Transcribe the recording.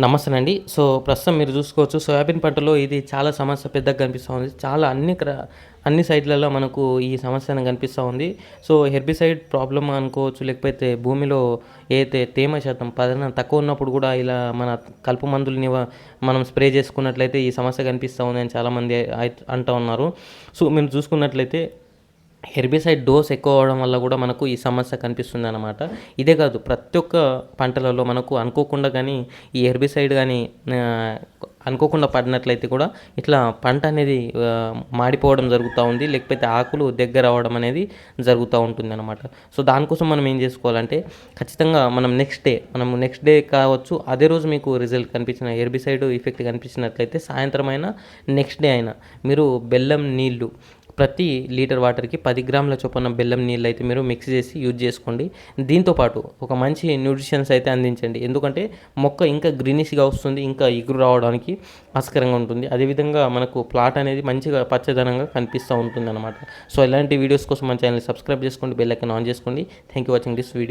నమస్తే అండి సో ప్రస్తుతం మీరు చూసుకోవచ్చు సోయాబీన్ పంటలో ఇది చాలా సమస్య పెద్దగా కనిపిస్తూ ఉంది. చాలా అన్ని క్ర- అన్ని సైడ్లలో మనకు ఈ సమస్యను కనిపిస్తూ ఉంది. సో హెర్బిసైడ్ ప్రాబ్లమ్ అనుకోవచ్చు లేకపోతే భూమిలో ఏదైతే తేమ శాతం పదన తక్కువ ఉన్నప్పుడు కూడా ఇలా మన కలుపు మందులని మనం స్ప్రే చేసుకున్నట్లయితే ఈ సమస్య కనిపిస్తూ ఉంది అని చాలామంది అంటూ ఉన్నారు. సో మేము చూసుకున్నట్లయితే హెర్బిసైడ్ డోస్ ఎక్కువ అవడం వల్ల కూడా మనకు ఈ సమస్య కనిపిస్తుంది అనమాట ఇదే కాదు ప్రతి ఒక్క పంటలలో మనకు అనుకోకుండా కానీ ఈ హెర్బిసైడ్ కానీ అనుకోకుండా పడినట్లయితే కూడా ఇట్లా పంట అనేది మాడిపోవడం జరుగుతూ ఉంది. లేకపోతే ఆకులు దగ్గర అవడం అనేది జరుగుతూ ఉంటుంది అనమాట సో దానికోసం మనం ఏం చేసుకోవాలంటే ఖచ్చితంగా మనం నెక్స్ట్ డే మనం నెక్స్ట్ డే కావచ్చు అదే రోజు మీకు రిజల్ట్ కనిపించిన హెర్బిసైడ్ ఎఫెక్ట్ కనిపించినట్లయితే సాయంత్రం అయినా నెక్స్ట్ డే అయినా మీరు బెల్లం నీళ్ళు ప్రతి లీటర్ వాటర్కి పది గ్రాముల చొప్పున బెల్లం నీళ్ళు అయితే మీరు మిక్స్ చేసి యూజ్ చేసుకోండి. దీంతోపాటు ఒక మంచి న్యూట్రిషన్స్ అయితే అందించండి. ఎందుకంటే మొక్క ఇంకా గ్రీనిష్గా వస్తుంది ఇంకా ఎగురు రావడానికి ఆస్కరంగా ఉంటుంది. అదేవిధంగా మనకు ప్లాట్ అనేది మంచిగా పచ్చదనంగా కనిపిస్తూ ఉంటుంది అనమాట సో ఇలాంటి వీడియోస్ కోసం మన ఛానల్ సబ్స్క్రైబ్ చేసుకోండి బెల్ ఐకన్ ఆన్ చేసుకోండి. Thank you watching this video.